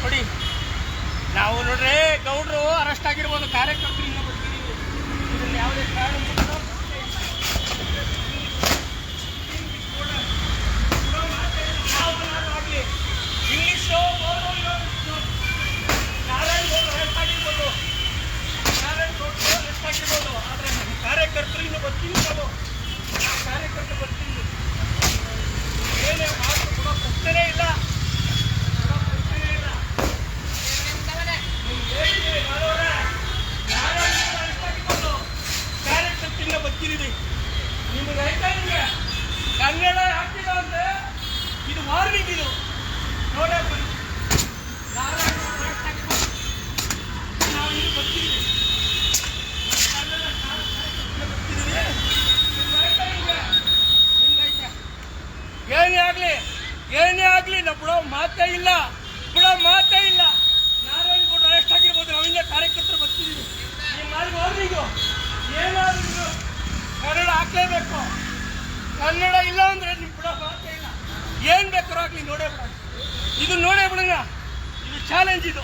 ನೋಡಿ. ನಾವು ನೋಡ್ರಿ ಗೌಡ್ರು ಅರೆಸ್ಟ್ ಆಗಿರ್ಬೋದು ಕಾರ್ಯಕರ್ತರು ಇನ್ನೂ ಬರ್ತೀವಿ ಇದನ್ನ ಯಾವುದೇ ಕಾರಣ ಕಾರ್ಯಕರ್ತರು ಇನ್ನು ಬರ್ತೀನಿ ನಾವು. ಕಾರ್ಯಕರ್ತರು ಬರ್ತೀನಿ ಏನೇ ಮಾತು ಕೊಡೋ ಪ್ರಶ್ನೆನೇ ಇಲ್ಲ ಕೊಡೋ ಪ್ರಶ್ನೆನೇ ಇಲ್ಲ ನೀವು ಹೇಳ್ತೀರಿ ಮಾಡೋರೆ ನಾರಾಯಣ್ ಗೌಡ್ರು ಅರೆಸ್ಟ್ ಆಗಿರ್ಬೋದು ಕಾರ್ಯಕರ್ತರಿಂದ ಬರ್ತಿದ್ದೀವಿ ನಿಮಗೆ ಆಯ್ತಾ ನಿಮಗೆ? ಕನ್ನಡ ಹಾಕಿಲ್ಲ ಅಂದ್ರೆ ಇದು ವಾರ್ನಿಂಗ್ ಇದು. ನೋಡೇ ಬನ್ನಿ ನಾವು ಇಲ್ಲಿ ಬರ್ತಿದ್ದೀವಿ ಏನೇ ಆಗಲಿ ಏನೇ ಆಗಲಿ ನಾವು ಬಿಡೋ ಮಾತೇ ಇಲ್ಲ. ಬಿಡೋ ಮಾತೇ ಇಲ್ಲ. ನಾರಾಯಣ ಗೌಡ್ರು ಅರೆಸ್ಟ್ ಆಗಿರ್ಬೋದು. ನಾವಿಂದ ಕಾರ್ಯಕರ್ತರು ಬರ್ತಿದ್ದೀವಿ ಈ ಮಾರ್ಗ ವಾರ್ನಿಂಗು ಏನಾದ್ರು ಹಾಕ್ಲೇಬೇಕು ಕನ್ನಡ ಇಲ್ಲ ಅಂದ್ರೆ ನಿಮ್ ಬಿಡೋ ಮಾತೇ ಇಲ್ಲ. ಏನ್ ಬೇಕಾದ್ರೂ ಆಗ್ಲಿ ನೋಡೇ ಬಿಡ ಇದು ನೋಡೇ ಬಿಡೋಣ ಇದು ಚಾಲೆಂಜ್ ಇದು.